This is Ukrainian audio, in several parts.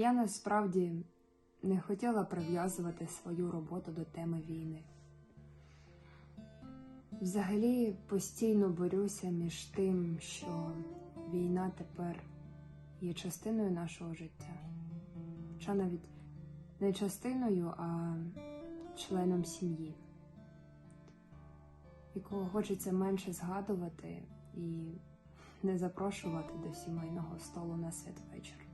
Я насправді не хотіла прив'язувати свою роботу до теми війни. Взагалі постійно борюся між тим, що війна тепер є частиною нашого життя, чи навіть не частиною, а членом сім'ї, якого хочеться менше згадувати і не запрошувати до сімейного столу на святвечір.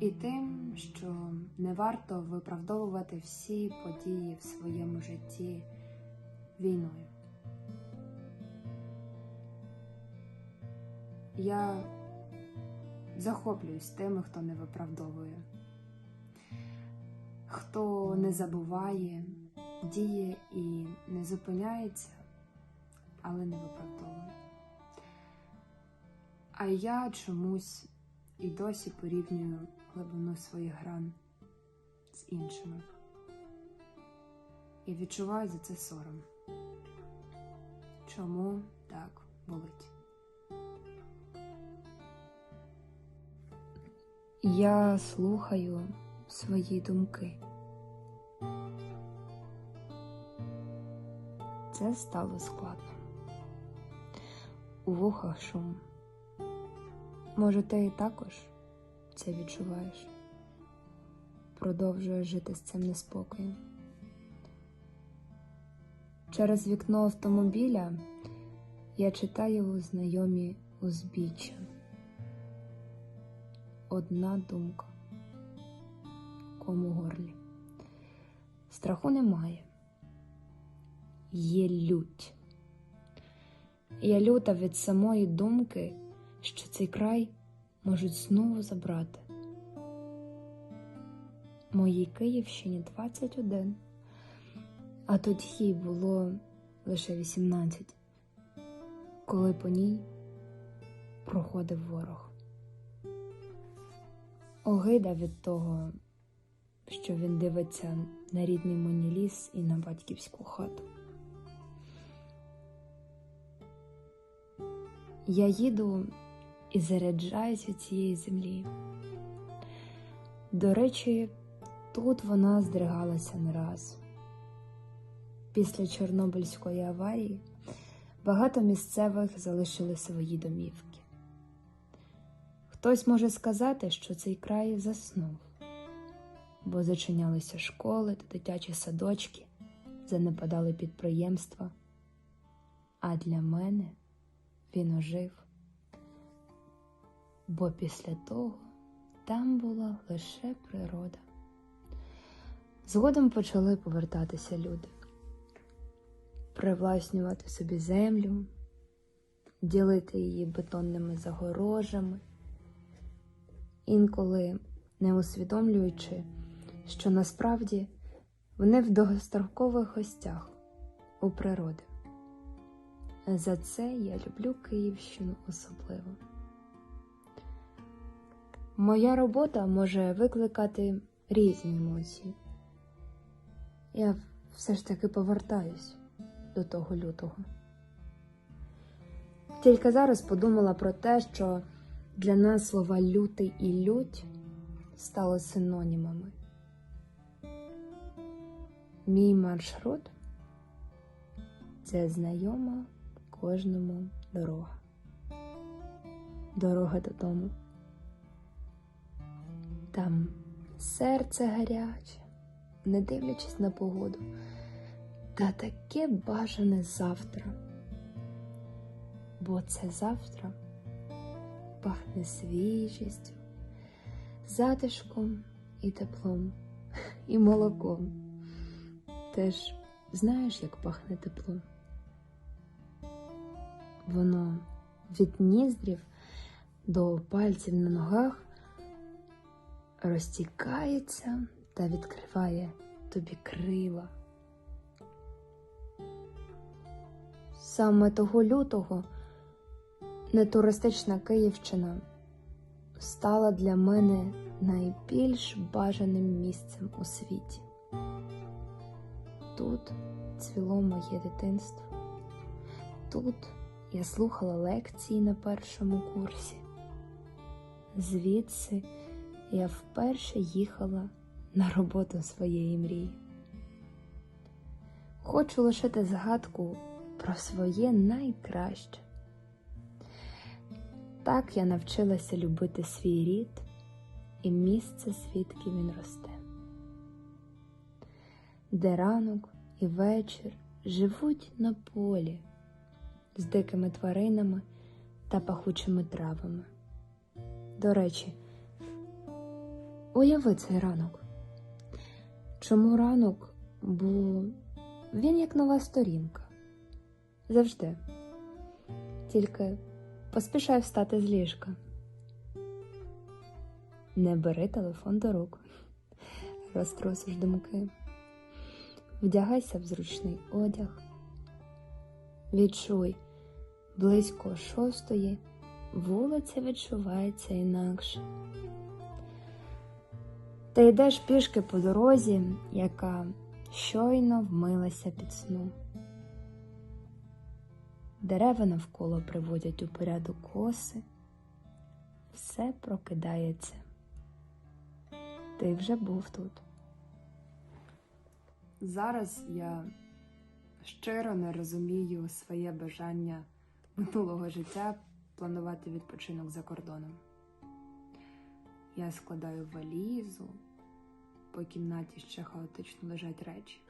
І тим, що не варто виправдовувати всі події в своєму житті війною. Я захоплююсь тими, хто не виправдовує, хто не забуває, діє і не зупиняється, але не виправдовує. А я чомусь і досі порівнюю глибину своїх гран з іншими. І відчуваю за це сором. Чому так болить? Я слухаю свої думки. Це стало складно. У вухах шум. Може, ти і також це відчуваєш? Продовжуєш жити з цим неспокоєм. Через вікно автомобіля я читаю знайомі узбіччя. Одна думка кому горлі. Страху немає. Є лють. Я люта від самої думки, що цей край можуть знову забрати. Моїй Київщині 21, а тоді їй було лише 18, коли по ній проходив ворог. Огида від того, що він дивиться на рідний мені ліс і на батьківську хату. Я їду і заряджаюсь від цієї землі. До речі, тут вона здригалася не раз. Після Чорнобильської аварії багато місцевих залишили свої домівки. Хтось може сказати, що цей край заснув, бо зачинялися школи та дитячі садочки, занепадали підприємства. А для мене він ожив бо після того там була лише природа. Згодом почали повертатися люди, привласнювати собі землю, ділити її бетонними загорожами, інколи не усвідомлюючи, що насправді вони в довгострокових гостях у природи. За це я люблю Київщину особливо. Моя робота може викликати різні емоції. Я все ж таки повертаюсь до того лютого. Тільки зараз подумала про те, що для нас слова лютий і лють стали синонімами. Мій маршрут це знайома кожному дорога. Дорога додому. Там серце гаряче, не дивлячись на погоду, та таке бажане завтра. Бо це завтра пахне свіжістю, затишком і теплом, і молоком. Теж знаєш, як пахне тепло? Воно від ніздрів до пальців на ногах розтікається та відкриває тобі крила. Саме того лютого нетуристична Київщина стала для мене найбільш бажаним місцем у світі. Тут цвіло моє дитинство, тут я слухала лекції на першому курсі, звідси я вперше їхала на роботу своєї мрії. Хочу лишити згадку про своє найкраще. Так я навчилася любити свій рід і місце, звідки він росте, де ранок і вечір живуть на полі з дикими тваринами та пахучими травами. До речі, уяви цей ранок. Чому ранок? Бо він як нова сторінка. Завжди. Тільки поспішай встати з ліжка. Не бери телефон до рук, розтрусиш думки. Вдягайся в зручний одяг. Відчуй, близько шостої вулиця відчувається інакше. Ти йдеш пішки по дорозі, яка щойно вмилася під сну. Дерева навколо приводять у порядок коси, все прокидається. Ти вже був тут. Зараз я щиро не розумію своє бажання минулого життя планувати відпочинок за кордоном. Я складаю валізу, по кімнаті ще хаотично лежать речі.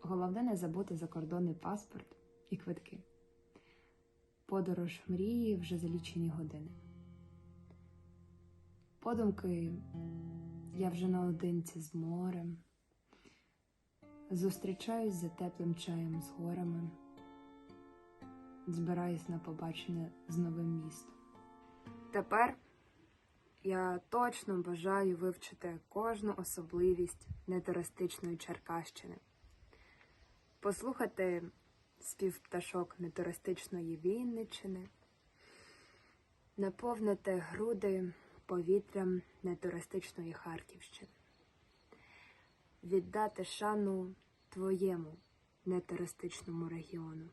Головне не забути закордонний паспорт і квитки. Подорож мрії вже за лічені години. Подумки я вже наодинці з морем. Зустрічаюсь за теплим чаєм з горами, збираюсь на побачення з новим містом. Тепер я точно бажаю вивчити кожну особливість нетуристичної Черкащини, послухати спів пташок нетуристичної Вінниччини, наповнити груди повітрям нетуристичної Харківщини, віддати шану твоєму нетуристичному регіону.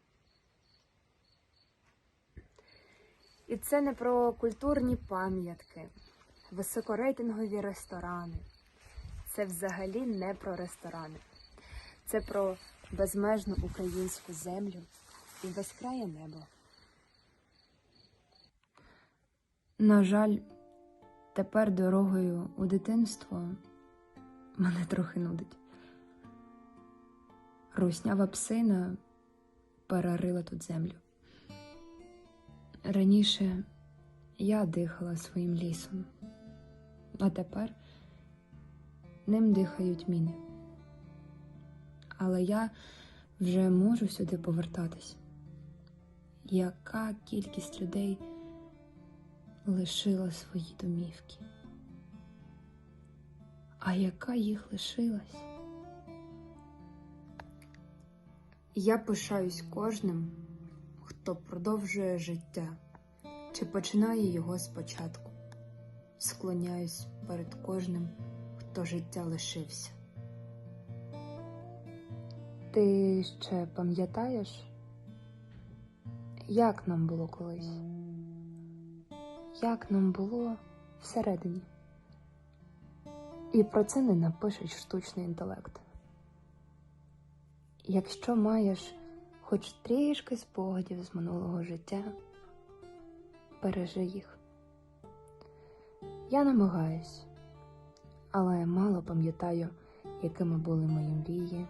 І це не про культурні пам'ятки, високорейтингові ресторани. Це взагалі не про ресторани. Це про безмежну українську землю і безкрає небо. На жаль, тепер дорогою у дитинство мене трохи нудить. Руснява псина перерила тут землю. Раніше я дихала своїм лісом, а тепер ним дихають міни. Але я вже можу сюди повертатись. Яка кількість людей лишила свої домівки? А яка їх лишилась? Я пишаюсь кожним, хто продовжує життя чи починає його спочатку. Склоняюсь перед кожним, хто життя лишився. Ти ще пам'ятаєш, як нам було колись? Як нам було всередині? І про це не напишеш штучний інтелект. Якщо маєш хоч трішки спогадів з минулого життя, бережи їх. Я намагаюсь, але мало пам'ятаю, якими були мої мрії,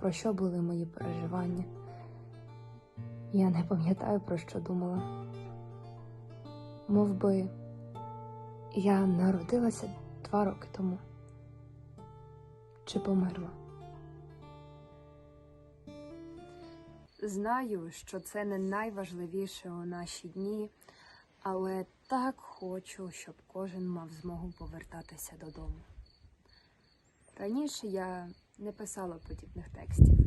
про що були мої переживання. Я не пам'ятаю, про що думала. Мов би, я народилася два роки тому чи померла. Знаю, що це не найважливіше у наші дні, але так хочу, щоб кожен мав змогу повертатися додому. Раніше я не писала подібних текстів,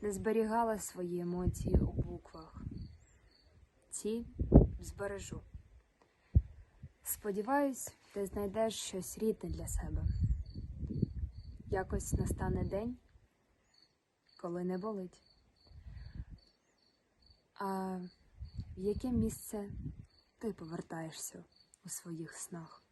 не зберігала свої емоції у буквах. Ці збережу. Сподіваюсь, ти знайдеш щось рідне для себе. Якось настане день, коли не болить. А в яке місце ти повертаєшся у своїх снах.